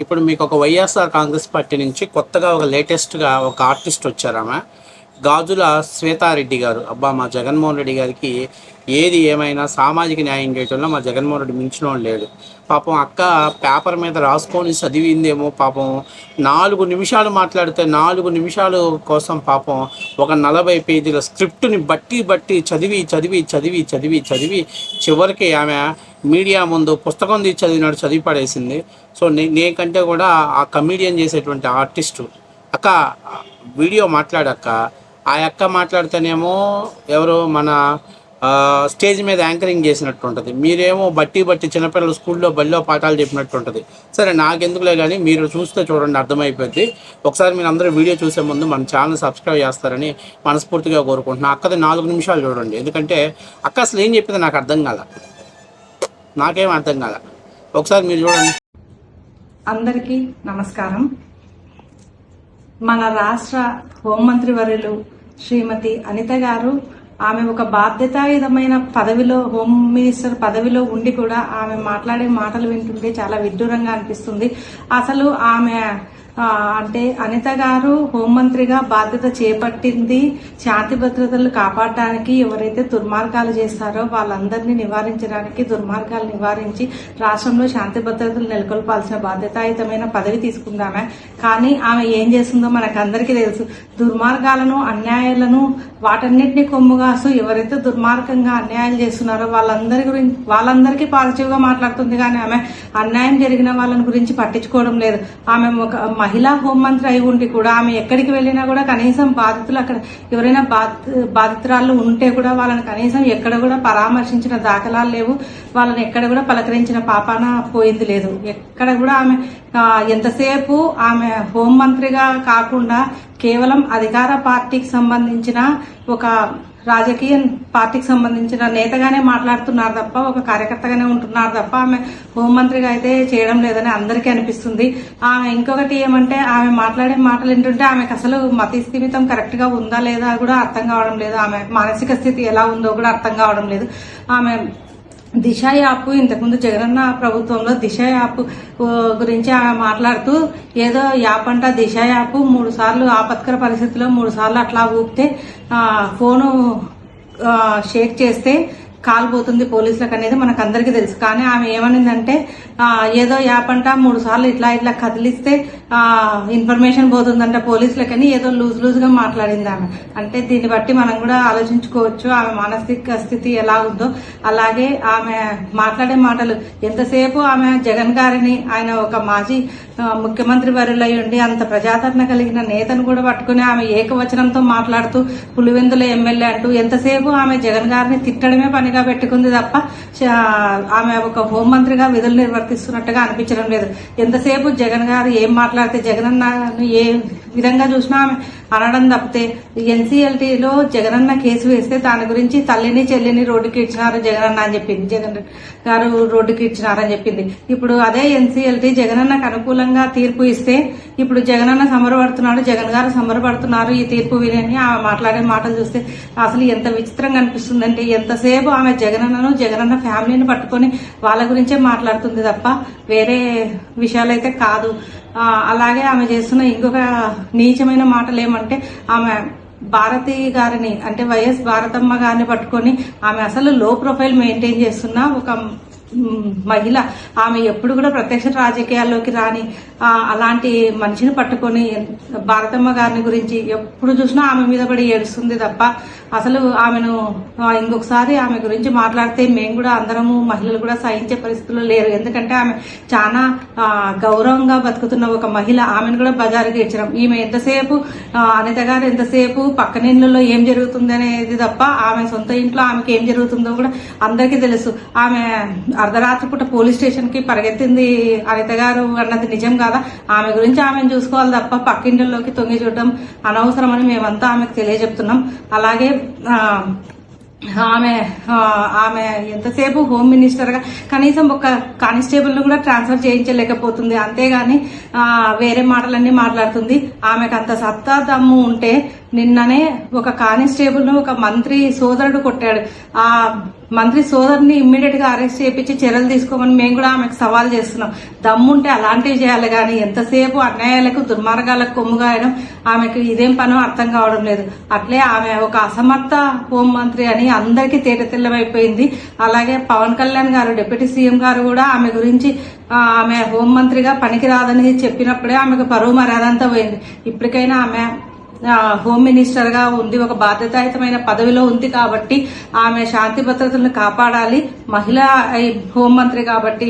ఇప్పుడు మీకు ఒక వైఎస్ఆర్ కాంగ్రెస్ పార్టీ నుంచి కొత్తగా ఒక లేటెస్ట్గా ఒక ఆర్టిస్ట్ వచ్చారు ఆమె. గాజుల శ్వేతారెడ్డి గారు. అబ్బా మా జగన్మోహన్ రెడ్డి గారికి ఏది ఏమైనా సామాజిక న్యాయం చేయటంలో మా జగన్మోహన్ రెడ్డి మించిన లేడు. పాపం అక్క పేపర్ మీద రాసుకొని చదివిందేమో పాపం. నాలుగు నిమిషాలు మాట్లాడితే నాలుగు నిమిషాలు కోసం పాపం ఒక నలభై పేజీల స్క్రిప్ట్ని బట్టి బట్టి చదివి చదివి చదివి చదివి చదివి చివరికి ఆమె మీడియా ముందు పుస్తకం తీసి చదివినాడు చదివి పడేసింది. సో నే నేకంటే కూడా ఆ కమీడియన్ చేసేటువంటి ఆర్టిస్టు. అక్క వీడియో మాట్లాడక్క. ఆ అక్క మాట్లాడితేనేమో ఎవరు మన స్టేజ్ మీద యాంకరింగ్ చేసినట్టు ఉంటుంది మీరేమో బట్టి బట్టి చిన్నపిల్లలు స్కూల్లో బళ్ళో పాఠాలు చెప్పినట్టు ఉంటుంది సరే నాకెందుకులే కానీ మీరు చూస్తే చూడండి అర్థమైపోద్ది. ఒకసారి మీరు అందరూ వీడియో చూసే ముందు మన ఛానల్ సబ్స్క్రైబ్ చేస్తారని మనస్ఫూర్తిగా కోరుకుంటున్నాను అక్కది నాలుగు నిమిషాలు చూడండి. ఎందుకంటే అక్క అసలు ఏం చెప్పింది నాకు అర్థం కాల. నాకేం అర్థం కాల. ఒకసారి మీరు చూడండి. అందరికీ నమస్కారం. మన రాష్ట్ర హోంమంత్రి వర్యులు శ్రీమతి అనిత గారు ఆమె ఒక బాధ్యతాయుతమైన పదవిలో హోమ్ మినిస్టర్ పదవిలో ఉండి కూడా ఆమె మాట్లాడే మాటలు వింటుంటే చాలా విడ్డూరంగా అనిపిస్తుంది. అసలు ఆమె అంటే అనిత గారు హోంమంత్రిగా బాధ్యత చేపట్టింది. శాంతి భద్రతలు కాపాడడానికి ఎవరైతే దుర్మార్గాలు చేస్తారో వాళ్ళందరినీ నివారించడానికి దుర్మార్గాలు నివారించి రాష్ట్రంలో శాంతి భద్రతలు నెలకొల్పాల్సిన బాధ్యతాయుతమైన పదవి తీసుకుందామే. కానీ ఆమె ఏం చేస్తుందో మనకు అందరికీ తెలుసు. దుర్మార్గాలను అన్యాయాలను వాటన్నిటిని కొమ్ముగాసు ఎవరైతే దుర్మార్గంగా అన్యాయాలు చేస్తున్నారో వాళ్ళందరి గురించి వాళ్ళందరికీ పాజిటివ్గా మాట్లాడుతుంది కానీ ఆమె అన్యాయం జరిగిన వాళ్ళని గురించి పట్టించుకోవడం లేదు. ఆమె ఒక మహిళా హోంమంత్రి అయి ఉండి కూడా ఆమె ఎక్కడికి వెళ్ళినా కూడా కనీసం బాధితులు అక్కడ ఎవరైనా బాధితురాళ్ళు ఉంటే కూడా వాళ్ళని కనీసం ఎక్కడ కూడా పరామర్శించిన దాఖలాలు లేవు. వాళ్ళని ఎక్కడ కూడా పలకరించిన పాపాన పోయింది లేదు. ఎక్కడ కూడా ఆమె ఎంతసేపు ఆమె హోంమంత్రిగా కాకుండా కేవలం అధికార పార్టీకి సంబంధించిన ఒక రాజకీయ పార్టీకి సంబంధించిన నేతగానే మాట్లాడుతున్నారు తప్ప ఒక కార్యకర్తగానే ఉంటున్నారు తప్ప ఆమె హోంమంత్రిగా అయితే చేయడం లేదని అందరికీ అనిపిస్తుంది. ఆమె ఇంకొకటి ఏమంటే ఆమె మాట్లాడే మాటలు ఏంటంటే ఆమెకు అసలు మతి స్థిమితం కరెక్ట్గా ఉందా లేదా కూడా అర్థం కావడం లేదు. ఆమె మానసిక స్థితి ఎలా ఉందో కూడా అర్థం కావడం లేదు. ఆమె దిశ యాప్ ఇంతకుముందు జగనన్న ప్రభుత్వంలో దిశ యాప్ గురించి ఆమె మాట్లాడుతూ ఏదో యాప్ అంట దిశ యాప్ మూడు సార్లు ఆపత్కర పరిస్థితిలో మూడు సార్లు అట్లా ఊపితే ఫోను షేక్ చేస్తే కాల్ పోతుంది పోలీసులకు అనేది మనకు అందరికీ తెలుసు. కానీ ఆమె ఏమనిందంటే ఏదో యాప్ అంట మూడు సార్లు ఇట్లా ఇట్లా కదిలిస్తే ఆ, ఇన్ఫర్మేషన్ పోతుందంట పోలీసులకని ఏదో లూజ్ లూజ్గా మాట్లాడింది ఆమె. అంటే దీన్ని బట్టి మనం కూడా ఆలోచించుకోవచ్చు ఆమె మానసిక స్థితి ఎలా ఉందో. అలాగే ఆమె మాట్లాడే మాటలు ఎంతసేపు ఆమె జగన్ గారిని ఆయన ఒక మాజీ ముఖ్యమంత్రి వర్యులై ఉండి అంత ప్రజాదరణ కలిగిన నేతను కూడా పట్టుకుని ఆమె ఏకవచనంతో మాట్లాడుతూ పులివెందుల ఎమ్మెల్యే అంటూ ఎంతసేపు ఆమె జగన్ గారిని తిట్టడమే పనిగా పెట్టుకుంది తప్ప చ- ఆమె ఒక హోంమంత్రిగా విధులు ప్రవర్తిస్తున్నట్టుగా అనిపించడం లేదు. ఎంతసేపు జగన్ గారు ఏం మాట్లాడితే జగన్ ఏ విధంగా చూసినా అనడం తప్పితే ఎన్సీఎల్టీలో జగనన్న కేసు వేస్తే దాని గురించి తల్లిని చెల్లిని రోడ్డుకి ఇచ్చినారు జగనన్న అని చెప్పింది. జగన్ గారు రోడ్డుకి ఇచ్చినారని చెప్పింది. ఇప్పుడు అదే ఎన్సీఎల్టీ జగనన్నకు అనుకూలంగా తీర్పు ఇస్తే ఇప్పుడు జగనన్న సమరపడుతున్నాడు జగన్ గారు సమరపడుతున్నారు ఈ తీర్పు వినని ఆమె మాట్లాడే మాటలు చూస్తే అసలు ఎంత విచిత్రంగా అనిపిస్తుందంటే ఎంతసేపు ఆమె జగనన్నను జగనన్న ఫ్యామిలీని పట్టుకొని వాళ్ళ గురించే మాట్లాడుతుంది తప్ప వేరే విషయాలైతే కాదు. అలాగే ఆమె చేస్తున్న ఇంకొక నీచమైన మాటలు ఏమంటే ఆమె భారతి గారిని అంటే వైఎస్ భారతమ్మ గారిని పట్టుకొని ఆమె అసలు లో ప్రొఫైల్ మెయింటైన్ చేస్తున్న ఒక మహిళ. ఆమె ఎప్పుడు కూడా ప్రత్యక్ష రాజకీయాల్లోకి రాని అలాంటి మనిషిని పట్టుకొని భారతమ్మ గారిని గురించి ఎప్పుడు చూసినా ఆమె మీద పడి ఏడుస్తుంది తప్ప అసలు ఆమెను ఇంకొకసారి ఆమె గురించి మాట్లాడితే మేము కూడా అందరము మహిళలు కూడా సహించే పరిస్థితుల్లో లేరు. ఎందుకంటే ఆమె చాలా గౌరవంగా బతుకుతున్న ఒక మహిళ. ఆమెను కూడా బజారుకి ఇచ్చడం ఈమె ఎంతసేపు అనిత గారు ఎంతసేపు పక్కన ఇళ్ళలో ఏం జరుగుతుంది అనేది తప్ప ఆమె సొంత ఇంట్లో ఆమెకి ఏం జరుగుతుందో కూడా అందరికీ తెలుసు. ఆమె అర్ధరాత్రి పూట పోలీస్ స్టేషన్కి పరిగెత్తింది అనిత గారు అన్నది నిజం కాదా? ఆమె గురించి ఆమెను చూసుకోవాలి తప్ప పక్కింటిలోకి తొంగి చూడడం అనవసరమని మేమంతా ఆమెకు తెలియజెప్తున్నాం. అలాగే ఆమె ఆమె ఎంతసేపు హోమ్ మినిస్టర్గా కనీసం ఒక కానిస్టేబుల్ను కూడా ట్రాన్స్ఫర్ చేయించలేకపోతుంది. అంతేగాని ఆ, వేరే మాటలన్నీ మాట్లాడుతుంది. ఆమెకు అంత సత్తా దమ్ము ఉంటే నిన్ననే ఒక కానిస్టేబుల్ను ఒక మంత్రి సోదరుడు కొట్టాడు. ఆ మంత్రి సోదరుని ఇమ్మీడియట్గా అరెస్ట్ చేయించి చర్యలు తీసుకోమని మేము కూడా ఆమెకు సవాల్ చేస్తున్నాం. దమ్ముంటే అలాంటివి చేయాలి కానీ ఎంతసేపు అన్యాయాలకు దుర్మార్గాలకు కొమ్ముగాయడం ఆమెకు ఇదేం పనో అర్థం కావడం లేదు. అట్లే ఆమె ఒక అసమర్థ హోం మంత్రి అని అందరికీ తేటతెల్లమైపోయింది అలాగే పవన్ కళ్యాణ్ గారు డిప్యూటీ సీఎం గారు కూడా ఆమె గురించి ఆమె హోం మంత్రిగా పనికిరాదని చెప్పినప్పుడే ఆమెకు పరువు మర్యాద అంతా పోయింది. ఇప్పటికైనా ఆమె హోమ్ మినిస్టర్గా ఉంది ఒక బాధ్యతాయుతమైన పదవిలో ఉంది కాబట్టి ఆమె శాంతి భద్రతలను కాపాడాలి. మహిళా ఈ హోంమంత్రి కాబట్టి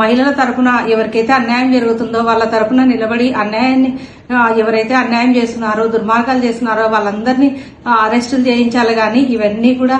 మహిళల తరపున ఎవరికైతే అన్యాయం జరుగుతుందో వాళ్ళ తరపున నిలబడి అన్యాయాన్ని ఎవరైతే అన్యాయం చేస్తున్నారో దుర్మార్గాలు చేస్తున్నారో వాళ్ళందరినీ అరెస్టులు చేయించాలి కానీ ఇవన్నీ కూడా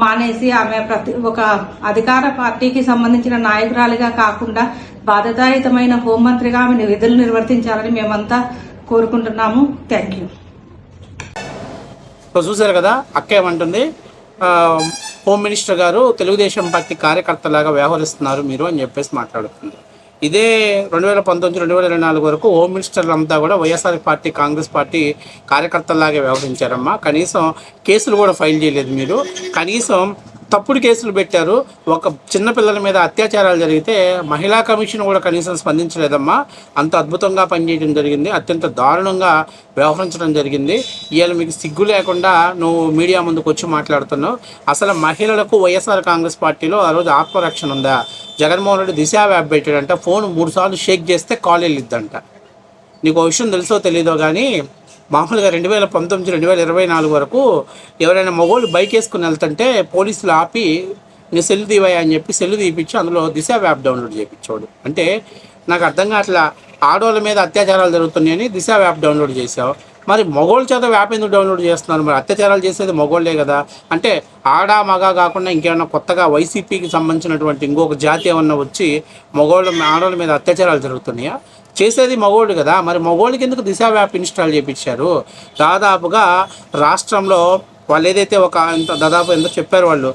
మానేసి ఆమె ప్రతి ఒక అధికార పార్టీకి సంబంధించిన నాయకురాలిగా కాకుండా బాధ్యతాయుతమైన హోంమంత్రిగా ఆమె విధులు నిర్వర్తించాలని మేమంతా కోరుకుంటున్నాము. థ్యాంక్ యూ చూసారు కదా అక్క ఏమంటుంది హోమ్ మినిస్టర్ గారు తెలుగుదేశం పార్టీ కార్యకర్తలాగా వ్యవహరిస్తున్నారు మీరు అని చెప్పేసి మాట్లాడుతుంది ఇదే రెండు వేల పంతొమ్మిది రెండు వేల ఇరవై నాలుగు వరకు హోమ్ మినిస్టర్లు అంతా కూడా వైఎస్ఆర్ పార్టీ కాంగ్రెస్ పార్టీ కార్యకర్తలాగే వ్యవహరించారమ్మా. కనీసం కేసులు కూడా ఫైల్ చేయలేదు మీరు. కనీసం తప్పుడు కేసులు పెట్టారు. ఒక చిన్న పిల్లల మీద అత్యాచారాలు జరిగితే మహిళా కమిషన్ కూడా కనీసం స్పందించలేదమ్మా. అంత అద్భుతంగా పనిచేయడం జరిగింది. అత్యంత దారుణంగా వ్యవహరించడం జరిగింది. ఇవాళ మీకు సిగ్గు లేకుండా నువ్వు మీడియా ముందుకు వచ్చి మాట్లాడుతున్నావు. అసలు మహిళలకు వైఎస్ఆర్ కాంగ్రెస్ పార్టీలో ఆ రోజు ఆత్మరక్షణ ఉందా? జగన్మోహన్ రెడ్డి దిశా వ్యాప్ పెట్టాడంట. ఫోన్ మూడు సార్లు షేక్ చేస్తే కాల్ వెళ్ళిద్దంట. నీకు ఒక విషయం తెలుసో తెలీదో కానీ మామూలుగా రెండు వేల పంతొమ్మిది రెండు వేల ఇరవై నాలుగు వరకు ఎవరైనా మగోళ్ళు బైక్ వేసుకుని వెళ్తుంటే పోలీసులు ఆపి నేను సెల్ తీవయ్యా అని చెప్పి సెల్ తీపిచ్చి అందులో దిశ యాప్ డౌన్లోడ్ చేయించాడు అంటే నాకు అర్థం కావట్లా ఆడవాళ్ళ మీద అత్యాచారాలు జరుగుతున్నాయని దిశ యాప్ డౌన్లోడ్ చేసావు మరి మగోళ్ళ చేత యాప్ ఎందుకు డౌన్లోడ్ చేస్తున్నారు? మరి అత్యాచారాలు చేసేది మగోళ్ళే కదా. అంటే ఆడ మగ కాకుండా ఇంకేమైనా కొత్తగా వైసీపీకి సంబంధించినటువంటి ఇంకొక జాతి ఏమన్నా వచ్చి మగోళ్ళ ఆడవాళ్ళ మీద అత్యాచారాలు జరుగుతున్నాయా? చేసేది మగోళ్ళు కదా. మరి మగోళ్ళకి ఎందుకు దిశ యాప్ ఇన్స్టాల్ చేయించారు దాదాపుగా రాష్ట్రంలో వాళ్ళు ఏదైతే ఒక ఇంత దాదాపు ఎంత చెప్పారు వాళ్ళు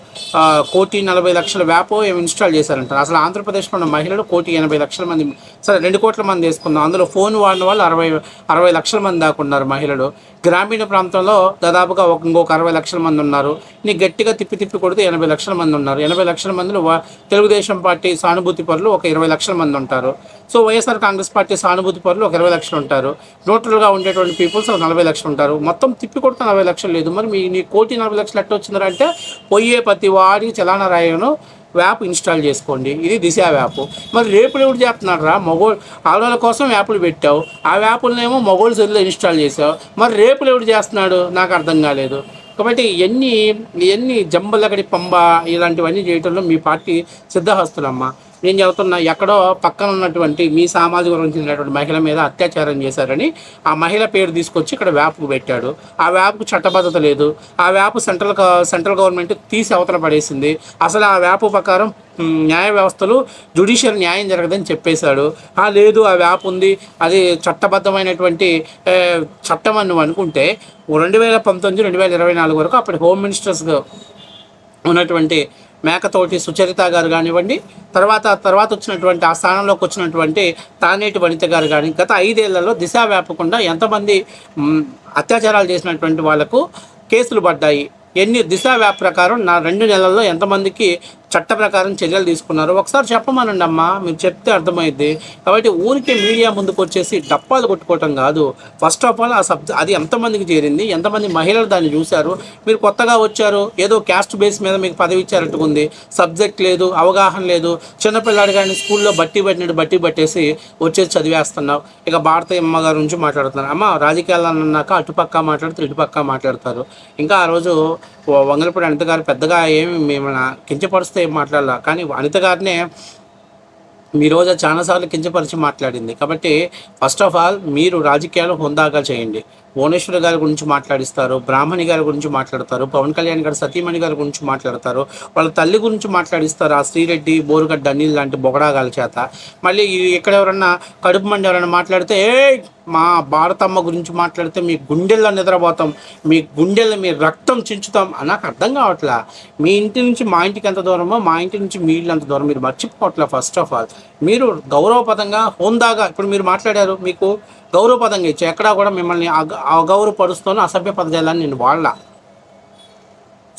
కోటి నలభై లక్షల వ్యాపో ఏమి ఇన్స్టాల్ చేశారంట అసలు ఆంధ్రప్రదేశ్లో ఉన్న మహిళలు కోటి ఎనభై లక్షల మంది సరే రెండు కోట్ల మంది వేసుకుందాం. అందులో ఫోన్ వాడిన వాళ్ళు అరవై అరవై లక్షల మంది దాకా ఉన్నారు మహిళలు. గ్రామీణ ప్రాంతంలో దాదాపుగా ఒక ఇంకొక అరవై లక్షల మంది ఉన్నారు. నీ గట్టిగా తిప్పి తిప్పి కొడితే ఎనభై లక్షల మంది ఉన్నారు. ఎనభై లక్షల మందిలో తెలుగుదేశం పార్టీ సానుభూతి పరులు ఒక ఇరవై లక్షల మంది ఉంటారు. సో వైఎస్ఆర్ కాంగ్రెస్ పార్టీ సానుభూతి పరులు ఒక ఇరవై లక్షలు ఉంటారు. న్యూట్రల్గా ఉండేటువంటి పీపుల్స్ ఒక నలభై లక్షలు ఉంటారు. మొత్తం తిప్పి కొడుతున్న నలభై లక్షలు లేదు. మరి మీ నీ కోటి నలభై లక్షలు ఎట్లా వచ్చిందంటే పోయే ప్రతి వాడి చలానా రాయను యాప్ ఇన్స్టాల్ చేసుకోండి. ఇది దిశ యాప్ మరి రేపులు ఎవడు చేస్తున్నాడు రా? మగోళ్ళు ఆడవాళ్ళ కోసం యాప్లు పెట్టావు. ఆ యాప్లనేమో మగోళ్ళు సెల్లో ఇన్స్టాల్ చేసావు. మరి రేపులు ఎవడు చేస్తున్నాడు? నాకు అర్థం కాలేదు. కాబట్టి ఇవన్నీ ఇవన్నీ జంబలగడి పంబ ఇలాంటివన్నీ చేయటంలో మీ పార్టీ సిద్ధహస్తులమ్మ. నేను చెబుతున్నా ఎక్కడో పక్కన ఉన్నటువంటి మీ సామాజిక వర్గం చెందినటువంటి మహిళ మీద అత్యాచారం చేశారని ఆ మహిళ పేరు తీసుకొచ్చి ఇక్కడ వ్యాప్కు పెట్టాడు. ఆ వ్యాప్కు చట్టబద్ధత లేదు. ఆ వ్యాప్ సెంట్రల్ సెంట్రల్ గవర్నమెంట్ తీసి అవతల పడేసింది. అసలు ఆ వ్యాప్ ప్రకారం న్యాయ వ్యవస్థలు జుడిషియల్ న్యాయం జరగదని చెప్పేశాడు. ఆ లేదు ఆ వ్యాప్ ఉంది. అది చట్టబద్ధమైనటువంటి చట్టం అని అనుకుంటే రెండు వేల పంతొమ్మిది రెండు వేల ఇరవై నాలుగు వరకు అప్పటి హోమ్ మినిస్టర్స్గా ఉన్నటువంటి మేకతోటి సుచరిత గారు కానివ్వండి తర్వాత తర్వాత వచ్చినటువంటి ఆ స్థానంలోకి వచ్చినటువంటి తానేటి వనిత గారు కానీ గత ఐదేళ్ళలో దిశ వ్యాపకుండా ఎంతమంది అత్యాచారాలు చేసినటువంటి వాళ్ళకు కేసులు పడ్డాయి. ఎన్ని దిశ వ్యాప్ ప్రకారం నా రెండు నెలల్లో ఎంతమందికి చట్ట ప్రకారం చర్యలు తీసుకున్నారు ఒకసారి చెప్పమనండి అమ్మా మీరు చెప్తే అర్థమైద్ది. కాబట్టి ఊరికే మీడియా ముందుకు వచ్చేసి డప్పాలు కొట్టుకోవటం కాదు. ఫస్ట్ ఆఫ్ ఆల్ ఆ సబ్ అది ఎంతమందికి చేరింది? ఎంతమంది మహిళలు దాన్ని చూశారు? మీరు కొత్తగా వచ్చారు ఏదో క్యాస్ట్ బేస్ మీద మీకు పదవి ఇచ్చారట్టుకుంది. సబ్జెక్ట్ లేదు అవగాహన లేదు. చిన్నపిల్లాడు కానీ స్కూల్లో బట్టి పట్టినట్టు బట్టి పట్టేసి వచ్చేసి చదివేస్తున్నావు. ఇక భారత అమ్మగారి నుంచి మాట్లాడుతున్నారు. అమ్మ రాజకీయాలు అన్నాక అటుపక్క మాట్లాడుతూ ఇటుపక్క మాట్లాడతారు. ఇంకా ఆ రోజు వంగలపూడి అనిత గారు పెద్దగా ఏమి మిమ్మల్ని కించపరుస్తే ఏం మాట్లాడాల. కానీ అనిత గారినే మీ రోజు చాలాసార్లు కించపరిచి మాట్లాడింది. కాబట్టి ఫస్ట్ ఆఫ్ ఆల్ మీరు రాజకీయాలు హుందాగా చేయండి. భువనేశ్వర్ గారి గురించి మాట్లాడిస్తారు బ్రాహ్మణి గారి గురించి మాట్లాడతారు పవన్ కళ్యాణ్ గారు సతీమణి గారి గురించి మాట్లాడతారు వాళ్ళ తల్లి గురించి మాట్లాడిస్తారు ఆ శ్రీరెడ్డి బోరుగడ్డ అనిల్ లాంటి బొగడాగాల చేత. మళ్ళీ ఎక్కడ ఇక్కడ ఎవరన్నా కడుపు మండి ఎవరైనా మాట్లాడితే ఏ మా భారతమ్మ గురించి మాట్లాడితే మీ గుండెల్లో నిద్రపోతాం మీ గుండెల్లో మీ రక్తం చించుతాం అని నాకు అర్థం కావట్లా. మీ ఇంటి నుంచి మా ఇంటికి ఎంత దూరమో మా ఇంటి నుంచి మీ ఇల్లు ఎంత దూరం. మీరు మర్చిపోవట్లే ఫస్ట్ ఆఫ్ ఆల్ మీరు గౌరవపదంగా హోందాగా ఇప్పుడు మీరు మాట్లాడారు మీకు గౌరవపదంగా ఇచ్చా ఎక్కడా కూడా మిమ్మల్ని అగ- అగౌరవపరుస్తూనో అసభ్య పదజాలాన్ని నేను వాడలా.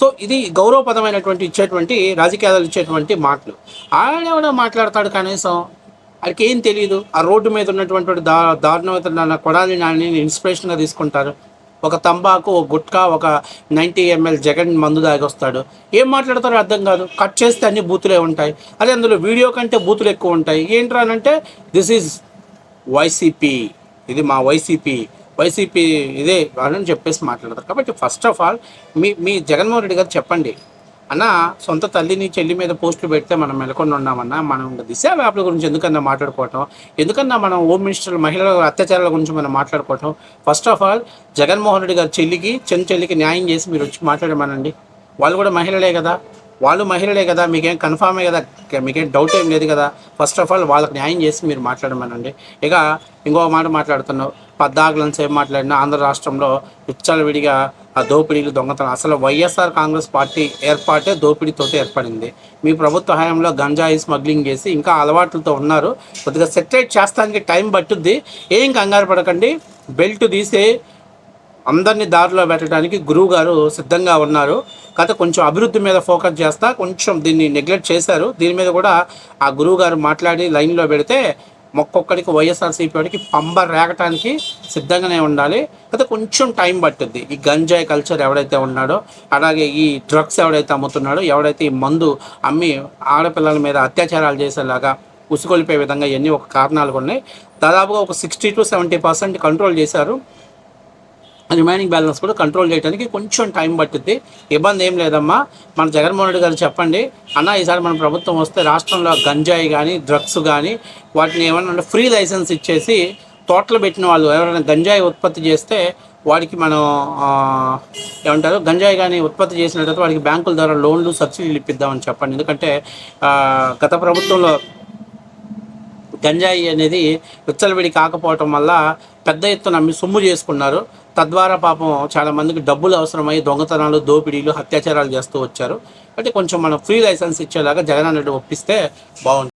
సో ఇది గౌరవపదమైనటువంటి ఇచ్చేటువంటి రాజకీయాలు ఇచ్చేటువంటి మాటలు. ఆడెవడో మాట్లాడతాడు కనీసం? వాడికి ఏం తెలియదు ఆ రోడ్డు మీద ఉన్నటువంటి దా దారుణమైన కొడాలి నాని ఇన్స్పిరేషన్గా తీసుకుంటారు. ఒక తంబాకు ఒక గుట్కా ఒక నైంటీ ఎంఎల్ జగన్ మందు దాగొస్తాడు ఏం మాట్లాడతారో అర్థం కాదు. కట్ చేస్తే అన్ని బూతులే ఉంటాయి. అదే అందులో వీడియో కంటే బూతులు ఎక్కువ ఉంటాయి. ఏంటి అంటే దిస్ ఈజ్ వైసీపీ ఇది మా వైసీపీ వైసీపీ ఇదే అని చెప్పేసి మాట్లాడతారు. కాబట్టి ఫస్ట్ ఆఫ్ ఆల్ మీ మీ జగన్మోహన్ రెడ్డి గారు చెప్పండి. అన్న సొంత తల్లిని చెల్లి మీద పోస్టులు పెడితే మనం మెలకొని ఉన్నామన్నా మనం దిశ వ్యాప్ల గురించి ఎందుకన్నా మాట్లాడుకోవటం? ఎందుకన్నా మనం హోమ్ మినిస్టర్ మహిళల అత్యాచారాల గురించి మనం మాట్లాడుకోవటం? First of all Jaganmohan Reddy గారి చెల్లికి చిన్న చెల్లికి న్యాయం చేసి మీరు వచ్చి మాట్లాడమనండి. వాళ్ళు కూడా మహిళలే కదా. వాళ్ళు మహిళలే కదా మీకేం కన్ఫామే కదా మీకేం డౌట్ ఏం లేదు కదా. ఫస్ట్ ఆఫ్ ఆల్ వాళ్ళకి న్యాయం చేసి మీరు మాట్లాడమనండి. ఇక ఇంకో మాట మాట్లాడుతున్నావు. పద్దాకులను సేపు మాట్లాడినా ఆంధ్ర రాష్ట్రంలో విచ్చలవిడిగా ఆ దోపిడీలు దొంగతనం. అసలు వైఎస్ఆర్ కాంగ్రెస్ పార్టీ ఏర్పాటే దోపిడీతో ఏర్పడింది. మీ ప్రభుత్వ హయాంలో గంజాయి స్మగ్లింగ్ చేసి ఇంకా అలవాట్లతో ఉన్నారు. కొద్దిగా సెటరేట్ చేస్తానికి టైం పట్టుద్ది. ఏం కంగారు పడకండి. బెల్ట్ తీసే అందరినీ దారిలో పెట్టడానికి గురువు గారు సిద్ధంగా ఉన్నారు. కథ కొంచెం అభివృద్ధి మీద ఫోకస్ చేస్తా కొంచెం దీన్ని నెగ్లెక్ట్ చేశారు. దీని మీద కూడా ఆ గురువు గారు మాట్లాడి లైన్లో పెడితే మొక్కొక్కడికి వైఎస్ఆర్సీపీ వాడికి పంబ రేగటానికి సిద్ధంగానే ఉండాలి. అయితే కొంచెం టైం పట్టుద్ది. ఈ గంజాయి కల్చర్ ఎవడైతే ఉన్నాడో అలాగే ఈ డ్రగ్స్ ఎవడైతే అమ్ముతున్నాడో ఎవడైతే ఈ మందు అమ్మి ఆడపిల్లల మీద అత్యాచారాలు చేసేలాగా ఉసుకొలిపే విధంగా ఇవన్నీ ఒక కారణాలు ఉన్నాయి. దాదాపుగా ఒక sixty to seventy percent control చేశారు. రిమైనింగ్ బ్యాలెన్స్ కూడా కంట్రోల్ చేయడానికి కొంచెం టైం పట్టుద్ది. ఇబ్బంది ఏం లేదమ్మా. మన జగన్మోహన్ రెడ్డి గారు చెప్పండి అన్న ఈసారి మన ప్రభుత్వం వస్తే రాష్ట్రంలో గంజాయి కానీ డ్రగ్స్ కానీ వాటిని ఏమన్నా ఫ్రీ లైసెన్స్ ఇచ్చేసి తోటలు పెట్టిన వాళ్ళు ఎవరైనా గంజాయి ఉత్పత్తి చేస్తే వాడికి మనం ఏమంటారు? గంజాయి కానీ ఉత్పత్తి చేసిన తర్వాత వాడికి బ్యాంకుల ద్వారా లోన్లు సబ్సిడీలు ఇప్పిద్దామని చెప్పండి. ఎందుకంటే గత ప్రభుత్వంలో గంజాయి అనేది విచ్చలవిడి కాకపోవటం వల్ల పెద్ద ఎత్తున అమ్మి సొమ్ము చేసుకున్నారు. తద్వారా పాపం చాలా మందికి డబ్బులు అవసరమై దొంగతనాలు దోపిడీలు అత్యాచారాలు చేస్తూ వచ్చారు. అంటే కొంచెం మనం ఫ్రీ లైసెన్స్ ఇచ్చేలాగా జగన్ రెడ్డి ఒప్పిస్తే బాగుంటుంది.